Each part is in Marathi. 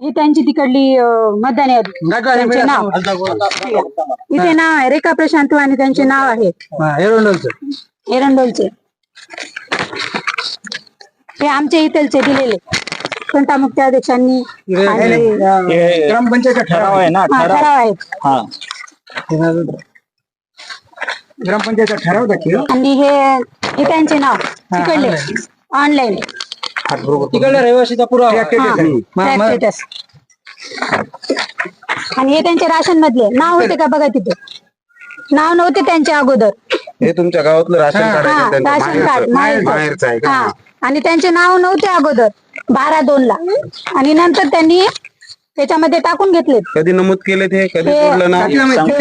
ही त्यांची तिकडली अं, मतदान यादी. त्यांचे नाव. इथे नाव आहे रेखा प्रशांत आणि त्यांचे नाव आहे. एरंडोलचे. हे आमच्या इथलचे दिलेले. संतामुक्ती अध्यक्षांनी आणि ग्रामपंचायतचा ठराव आहे? ना हा, ठराव आहेत हा. ग्रामपंचायतचा ठराव दाखल आणि हे हे त्यांचे नाव. तिकडले. ऑनलाईन रहिवासीचा पुरावा. स्टेटस आणि हे त्यांचे राशन मधले नाव होते का बघा तिथे? नाव नव्हते त्यांच्या अगोदर. हे तुमच्या गावातलं राशन कार्ड हा राशन कार्ड. त्यांचं? माहेरचं. बाहेरचं आहे का? हा. आणि त्यांचे नाव नव्हते अगोदर. बारा दोन ला. आणि नंतर त्यांनी त्याच्यामध्ये टाकून घेतले कधी नमूद केले ते कधी सोडलं ना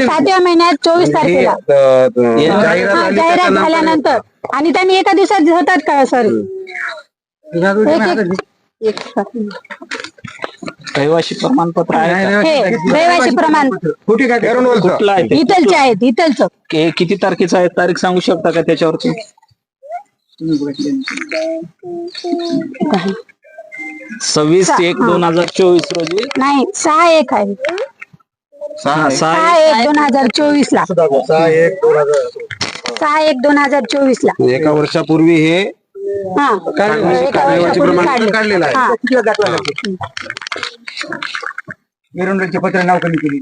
सातव्या महिन्यात चोवीस हे तारखेला. अ, अ, जाहिरात हा, आली जाहिरात त्याच्यानंतर झाल्यानंतर. आणि त्यांनी एका दिवसात होतात का? सर. एक रहिवासी प्रमाणपत्र आहे का? हे रहिवासी प्रमाण कुठे? काय कुठलं आहे ते? इथलचे आहेत इथलचं. के- किती तारखेचं आहे? तारीख सांगू शकता का त्याच्यावरती? सव्वीस एक दोन हजार चोवीस रोजी? नाही सहा एक आहे. सहा हा, आहे. सहा सहा एक. दोन हजार चोवीस ला सहा एक दोन हजार सहा एक दोन हजार चोवीस ला एका वर्षापूर्वी हे हा. रहिवासी एका रहिवासी वर्षापूर्वी प्रमाणपत्र काढलेलं आहे. हा. मिरवणुकीचे पत्र नाव कमी केली.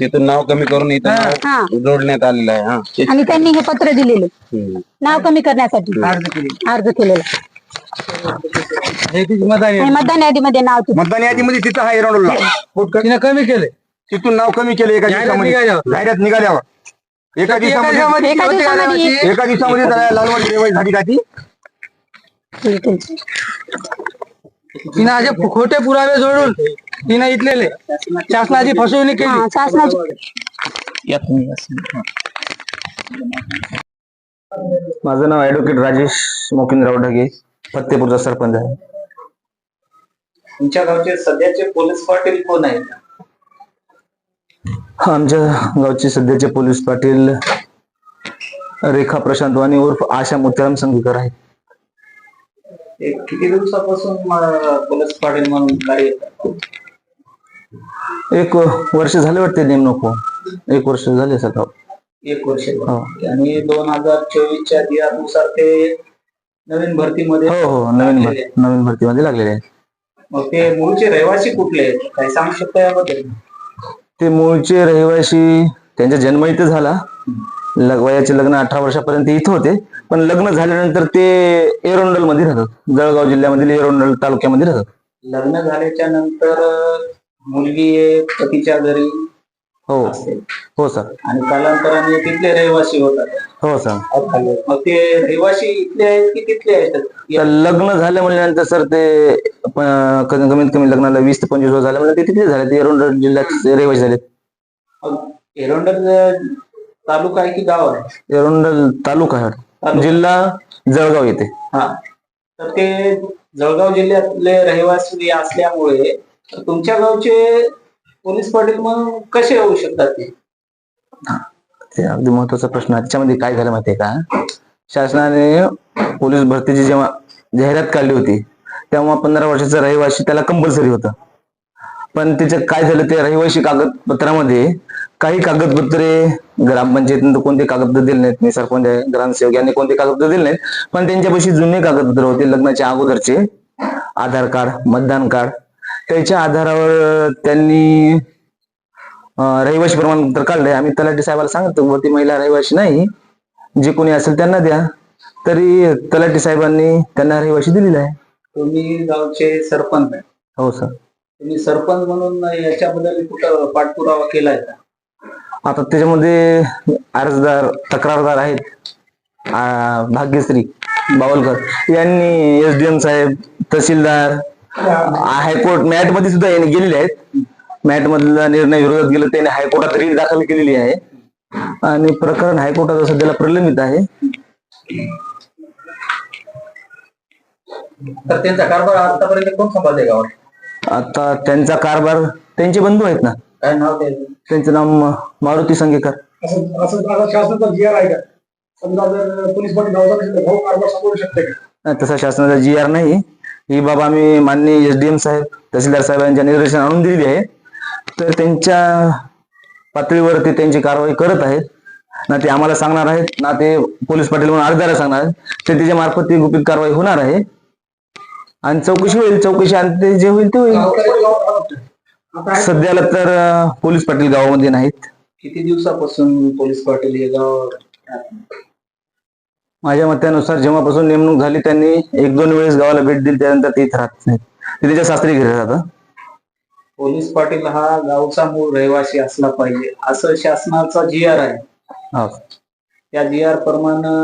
तिथून नाव कमी करून इथं हा. नाव जोडण्यात आलेलं आहे हा. आणि त्यांनी हे पत्र दिलेले. हम्म. नाव कमी करण्यासाठी. अर्ज केलेला. आणि मतदान यादीमध्ये नाव तिथे. मतदान यादीमध्ये तिथं आहे एरंडोलला तिने कमी केले. तिथून नाव कमी केलं एका दिवसामध्ये. जाहिरात निघाल्यावर. एका दिवसामध्ये एका दिवसामध्ये एका दिवसामध्ये त्याला लालवाडी रेवाई झाली का ती. तिने असे खोटे पुरावे जोडून तिने इथलेले शासनाची फसवणूक हा शासनाची माझं नाव ऍडव्होकेट राजेश मोकिंदराव ढगे फत्तेपूरचा सरपंच आहे. तुमच्या गावचे सध्याचे पोलीस पाटील कोण आहेत? आमच्या गावचे सध्याचे पोलीस पाटील रेखा प्रशांत वाणी उर्फ आशा मोत्याराम संगीकर आहेत. ते किती दिवसापासून पोलीस पाटील म्हणून कार्य? एक वर्ष झाले वाटते नेमणूक. एक वर्ष झाले सर एक वर्ष. हो. आणि दोन हजार चोवीसच्या दिनानुसार ते नवीन भरतीमध्ये हो हो. नवीन नवीन भरतीमध्ये लागलेले आहेत. मग ते मूळचे रहिवासी कुठले आहेत? काही सांगू शकता याबद्दल? ते मूळचे रहिवासी त्यांचा जन्म इथे झाला. लगवायाचे लग्न अठरा वर्षापर्यंत इथं होते. पण लग्न झाल्यानंतर ते एरोंडलमध्ये राहतात. जळगाव जिल्ह्यामधील एरोंडल तालुक्यामध्ये राहतात. लग्न झाल्याच्यानंतर मुलगी पतीच्या घरी. हो. हो सर. आणि कालांतराने तिथले रहिवासी होतात. हो सर. मग ते रहिवासी इथले आहेत की तिथले आहेत? तर लग्न झालं म्हणल्यानंतर सर ते प- क- कमीत कमी लग्नाला वीस ते पंचवीस वर्ष झाले म्हणजे ते तिथे झाले. ते एरोंडल जिल्ह्यात रहिवासी झाले. मग एरंडल तालुका आहे की गाव आहे? एरोंडल तालुका आहे. जिल्हा जळगाव येते हा. तर ते जळगाव जिल्ह्यातले रहिवासी असल्यामुळे तुमच्या गावचे पोलीस पाटील मग कसे होऊ शकतात ते? अगदी महत्त्वाचा प्रश्न. आहे त्याच्यामध्ये काय झालं माहितीये का? शासनाने पोलीस भरतीची जेव्हा जाहिरात काढली होती तेव्हा पंधरा वर्षाचा रहिवासी त्याला कंपल्सरी होतं. पण त्याचं काय झालं ते रहिवासी कागदपत्रामध्ये काही कागदपत्रे ग्रामपंचायतीनं कोणते कागदपत्र दिले नाहीत मी सरपंच आहे ग्रामसेवक यांनी कोणते कागदपत्र दिले नाहीत पण त्यांच्यापाशी जुने कागदपत्र होते लग्नाच्या अगोदरचे. आधार कार्ड मतदान कार्ड त्याच्या आधारावर त्यांनी अं, रहिवासी प्रमाणपत्र काढलंय. आम्ही तलाठी साहेबाला सांगतो वरती महिला रहिवासी नाही. जे कोणी असेल त्यांना द्या. तरी तलाठी साहेबांनी त्यांना रहिवासी दिलेला आहे. तुम्ही गावचे सरपंच आहे. हो सर. तुम्ही सरपंच म्हणून याच्याबद्दल कुठं पाठपुरावा केलाय का? आता त्याच्यामध्ये अर्जदार तक्रारदार आहेत. भाग्यश्री बावलकर. यांनी एस डी एम साहेब तहसीलदार हायकोर्ट मॅटमध्ये सुद्धा यांनी गेलेले आहेत. मॅट मधला निर्णय विरोधात गेला त्यांनी हायकोर्टात रीट दाखल केलेली आहे. आणि प्रकरण हायकोर्टात सध्याला प्रलंबित आहे. तर त्यांचा कारभार आतापर्यंत कोण सांभाळते गावात? आता त्यांचा कारभार त्यांचे बंधू आहेत ना? काय नाव त्याचं त्यांचं नाव मारुती संगेकर. असं शासनाचा जी आर आहे का? समजा जर पोलीस पाटील गावाचा भाऊ कारभार सांभाळू शकते का? नाही, तसा शासनाचा जी आर नाही. ही बाब आम्ही माननीय एस डी एम साहेब तहसीलदार साहेबांच्या निर्देशन आणून दिलेली आहे. तर त्यांच्या पातळीवरती त्यांची कारवाई करत आहेत. ना ते आम्हाला सांगणार आहेत. ना ते पोलीस पाटील म्हणून अर्जदार सांगणार आहेत. तर त्याच्या मार्फत ती गुपित कारवाई होणार आहे. आणि चौकशी होईल. चौकशी आणि ते जे होईल ते होईल. सध्याला तर पोलीस पाटील गावामध्ये नाहीत. किती दिवसापासून पोलीस पाटील हे गाव माझ्या मतानुसार जेव्हापासून नेमणूक झाली त्यांनी एक दोन वेळेस गावाला भेट दिली त्यानंतर ते इथं राहत नाहीत. ते त्याच्या सासरी घरी राहतात पोलीस पाटील हा गावचा मूळ रहिवासी असला पाहिजे. असं शासनाचा जी आर आहे. हो. त्या जी आर प्रमाणे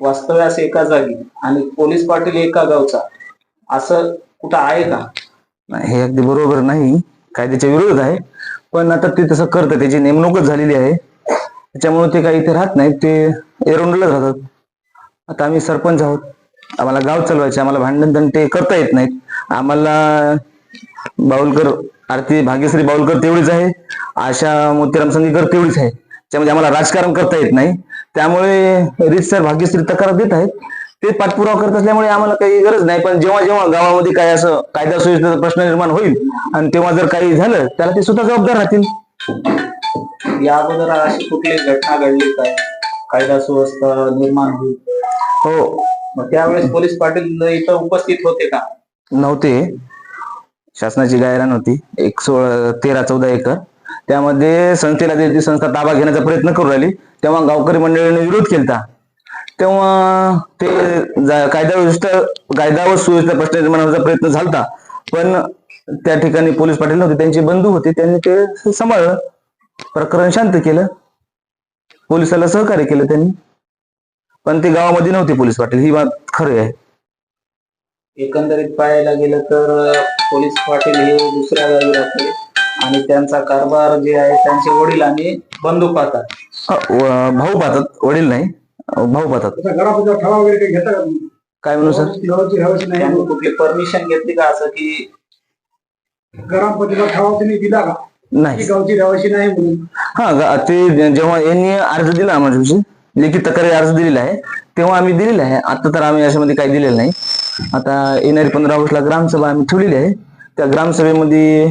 वास्तव्यास एका जागी आणि पोलीस पाटील एका गावचा. असं कुठं आहे का? नाही, हे अगदी बरोबर नाही. कायद्याच्या विरोधात आहे. पण आता ते तसं करतं त्याची नेमणूकच झालेली आहे. त्याच्यामुळे ते काही इथे राहत नाहीत. ते एरंडोलच राहतात. आता आम्ही सरपंच आहोत. आम्हाला गाव चालवायचे आम्हाला भांडण ते करता येत नाहीत. आम्हाला बाऊलकर आरती भाग्यश्री बाऊलकर तेवढीच आहे. आशा मोतीराम संगीकर तेवढीच आहे. त्यामध्ये आम्हाला राजकारण करता येत नाही. त्यामुळे रीतसर भाग्यश्री तक्रार देत आहेत. ते पाठपुरावा करत असल्यामुळे आम्हाला काही गरज नाही. पण जेव्हा जेव्हा गावामध्ये काय असं कायदा सुव्यवस्थेचा प्रश्न निर्माण होईल आणि तेव्हा जर काही झालं त्याला ते स्वतः जबाबदार राहतील. या अगोदर अशी कुठली घटना घडली काय कायदा सुव्यवस्था निर्माण होईल. हो. मग त्यावेळेस पोलीस पाटील इथं उपस्थित होते का? नव्हते. शासनाची गायरान होती. एक सोळा तेरा चौदा एकर. त्यामध्ये संस्थेला ते- संस्था ताबा घेण्याचा प्रयत्न करू राहिली. तेव्हा गावकरी मंडळीने विरोध केला तेव्हा ते कायदा व्यवस्था कायदा व सुव्यवस्था प्रश्न निर्माण होण्याचा प्रयत्न झालता. पण त्या ठिकाणी पोलीस पाटील नव्हते. त्यांचे बंधू होते. त्यांनी ते सांभाळलं. प्रकरण शांत केलं. पोलिसाला सहकार्य केलं त्यांनी. पण ते गावामध्ये नव्हते पोलीस पाटील ही बात खरी आहे. एकंदरीत पाहायला गेलं तर पोलीस पाटील हे दुसऱ्या गावी राहते. आणि त्यांचा कारभार जे आहे त्यांचे वडील आणि बंधू पाहतात. हा, व- भाऊ पाहतात वडील नाही अं, भाऊ पाहतात. ठराव वगैरे काही घेता का तुम्ही? काय म्हणू सर? नाही. त्यांनी कुठली परमिशन घेतली का असं की ग्रामपंचायतीला ठराव त्यांनी दिला की? नाही. गावची नाही म्हणून. हा गा- ते जेव्हा यांनी अर्ज दिला आम्हाला दिवशी लेखी तक्रारी अर्ज दिलेला आहे तेव्हा आम्ही दिलेला आहे. आता तर आम्ही याच्यामध्ये काही दिलेलं नाही. आता येणारी पंधरा ऑगस्टला ग्रामसभा आम्ही ठेवलेली आहे. त्या ग्रामसभेमध्ये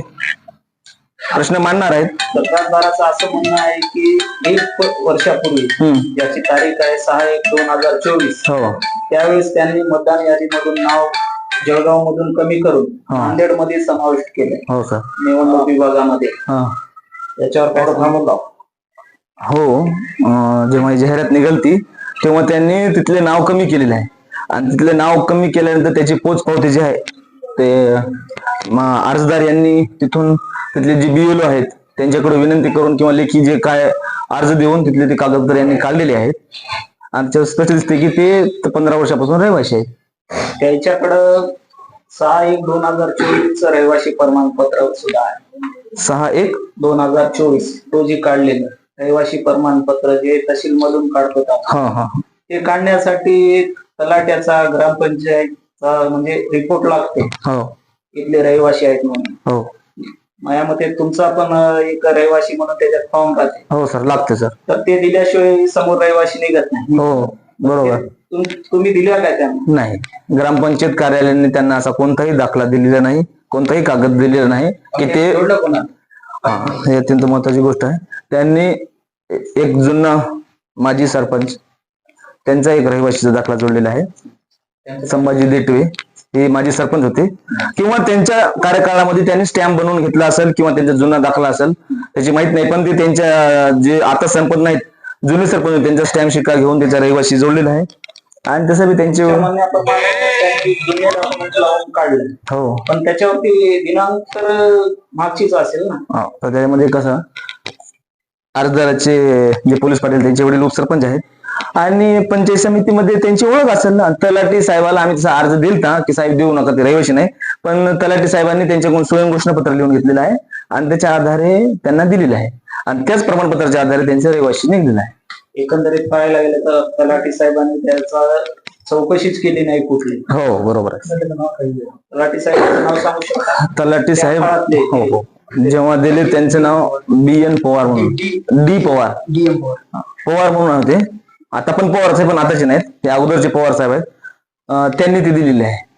प्रश्न मांडणार आहेत. तक्रारदाराचं असं म्हणणं आहे की एक प- वर्षापूर्वी हम्म. ज्याची तारीख आहे सहा एक दोन हजार चोवीस. हो. त्यावेळेस त्यांनी मतदान यादीमधून नाव जळगाव मधून कमी करून हा. नांदेडमध्ये समाविष्ट केले हो सर निवडणूक विभागामध्ये. हा. याच्यावर काय थांबवला हो अं, जेव्हा ही जाहिरात निघालती तेव्हा त्यांनी तिथले नाव कमी केलेले आहे. आणि तिथले नाव कमी केल्यानंतर त्याची पोच पावती जी आहे ते म, अर्जदार यांनी तिथून तिथले जे बीएलओ आहेत त्यांच्याकडे विनंती करून किंवा लेखी जे काय अर्ज देऊन तिथले ते कागदपत्र यांनी काढलेले आहेत. आणि त्याच्यावर स्पष्ट दिसते की ते पंधरा वर्षापासून रहिवाशी आहेत. त्याच्याकडं सहा एक दोन हजार चोवीस च रहिवासी प्रमाणपत्र सुद्धा आहे. सहा एक दोन हजार चोवीस तो जे काढलेलं रहिवासी प्रमाणपत्र जे तहसील मधून काढतो हा हा. ते काढण्यासाठी तलाट्याचा ग्रामपंचायतचा म्हणजे रिपोर्ट लागते. हो. इथले रहिवासी आहेत म्हणून. हो. माझ्या मते तुमचा पण एक रहिवासी म्हणून त्याच्यात फॉर्म राहते. हो सर. लागते सर. तर ते दिल्याशिवाय समोर रहिवासी निघत नाही. हो बरोबर. तुम्ही दिल्या काय त्यांना? नाही. ग्रामपंचायत कार्यालयाने त्यांना असा कोणताही दाखला दिलेला नाही कोणताही कागद दिलेला नाही की ते कोणा हा, ही अत्यंत महत्वाची गोष्ट आहे. त्यांनी एक जुना माजी सरपंच त्यांचा एक रहिवासीचा दाखला जोडलेला आहे. संभाजी देटवे हे माजी सरपंच होते. किंवा त्यांच्या कार्यकाळामध्ये त्यांनी स्टॅम्प बनवून घेतला असेल किंवा त्यांचा जुना दाखला असेल त्याची माहीत नाही. पण ते त्यांच्या जे आता सरपंच नाहीत जुने सरपंच होते, त्यांचा स्टॅम्प शिक्का घेऊन त्यांचा रहिवासी जोडलेला आहे. आणि तसं बी त्यांचे म्हणण्याप्रमाणे त्यांनी जुने डॉक्युमेंट लावून काढले. हो. पण त्याच्यावरती दिनांक तर मागचीच असेल ना. हा, तर त्याच्यामध्ये कसं अर्जदाराचे जे पोलीस पाटील त्यांचे वडील उपसरपंच आहेत. आणि पंचायत समितीमध्ये त्यांची ओळख असेल ना तलाठी साहेबाला आम्ही तसा अर्ज दिलता की साहेब देऊ नका ते रहिवाशी नाही. पण तलाठी साहेबांनी त्यांच्याकडून स्वयं घोषणापत्र लिहून घेतलेलं आहे. आणि त्याच्या आधारे त्यांना दिलेलं आहे. आणि त्याच प्रमाणपत्राच्या आधारे त्यांचा रहिवाशी निघलेला आहे. एकंदरीत पाहायला गेलं तर तलाठी साहेबांनी त्याचा चौकशीच केली नाही कुठली. हो बरोबर आहे. तलाठी साहेबांचं नाव सांगू शकता? तलाठी साहेब त्या काळातले. हो हो. जेव्हा दिले त्यांचं नाव बी एन पवार म्हणून. डी पवार. पवार. म्हणून होते. आता पण पवार साहेब पण आताचे नाहीत. ते अगोदरचे पवार साहेब आहेत. अं, त्यांनी ते दिलेले आहे.